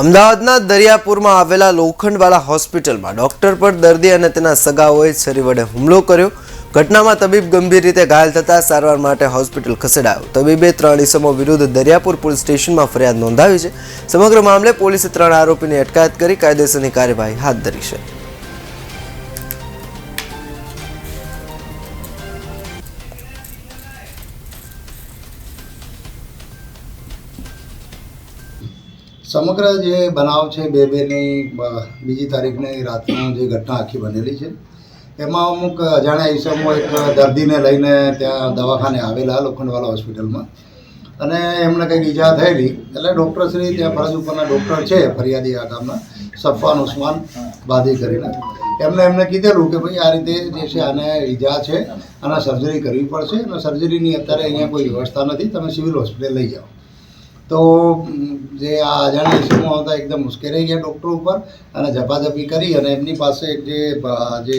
અમદાવાદના દરિયાપુરમાં આવેલા લોખંડવાળા હોસ્પિટલમાં ડોક્ટર પર દર્દી અને તેના સગાઓએ છરી વડે હુમલો કર્યો. ઘટનામાં તબીબ ગંભીર રીતે ઘાયલ થતા સારવાર માટે હોસ્પિટલ ખસેડાયો. તબીબે ત્રણ ઇસમો વિરુદ્ધ દરિયાપુર પોલીસ સ્ટેશનમાં ફરિયાદ નોંધાવી છે. સમગ્ર મામલે પોલીસે ત્રણ આરોપીની અટકાયત કરી કાયદેસરની કાર્યવાહી હાથ ધરી છે. સમગ્ર જે બનાવ છે બે બેની બીજી તારીખની રાતનો જે ઘટના આખી બનેલી છે. એમાં અમુક અજાણ્યા ઈસમો એક દર્દીને લઈને ત્યાં દવાખાને આવેલા, લોખંડવાલા હોસ્પિટલમાં. અને એમને કંઈક ઈજા થયેલી, એટલે ડૉક્ટરશ્રી ત્યાં ફરજ ઉપરના ડૉક્ટર છે, ફરિયાદી આ ગામના, સફવાન ઉસ્માન બાદી કરીને. એમને એમને કીધેલું કે ભાઈ આ રીતે જે છે આને ઈજા છે, આના સર્જરી કરવી પડશે અને સર્જરીની અત્યારે અહીંયા કોઈ વ્યવસ્થા નથી, તમે સિવિલ હોસ્પિટલ લઈ જાઓ. તો જે આ અજાણ્યા ઇસમો હતા, એકદમ મુશ્કેલી ગયા ડૉક્ટર ઉપર અને ઝપાઝપી કરી અને એમની પાસે જે જે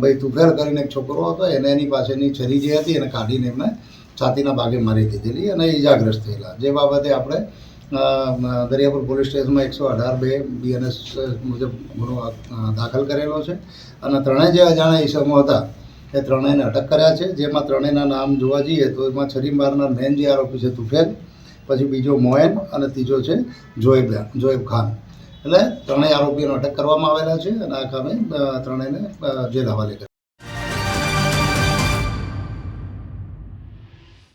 ભાઈ તુફેર કરીને એક છોકરો હતો, એને એની પાસેની છરી જે હતી એને કાઢીને એમને છાતીના ભાગે મારી દીધેલી અને ઈજાગ્રસ્ત થયેલા. જે બાબતે આપણે દરિયાપુર પોલીસ સ્ટેશનમાં એકસો અઢાર બે બીએનએસ મુજબ ગુનો દાખલ કરેલો છે અને ત્રણેય જે અજાણ્યા ઇસમો હતા, એ ત્રણેયને અટક કર્યા છે. જેમાં ત્રણેયના નામ જોવા જઈએ તો એમાં છરી મારનાર મેન જે આરોપી છે તુફેલ પછી બીજો મોએન અને ત્રીજો છે જોએબ જોએબ ખાન. એટલે ત્રણેય આરોપીઓને અટક કરવામાં આવેલા છે અને આ કામે ત્રણેયને જેલ હવાલે કરેલા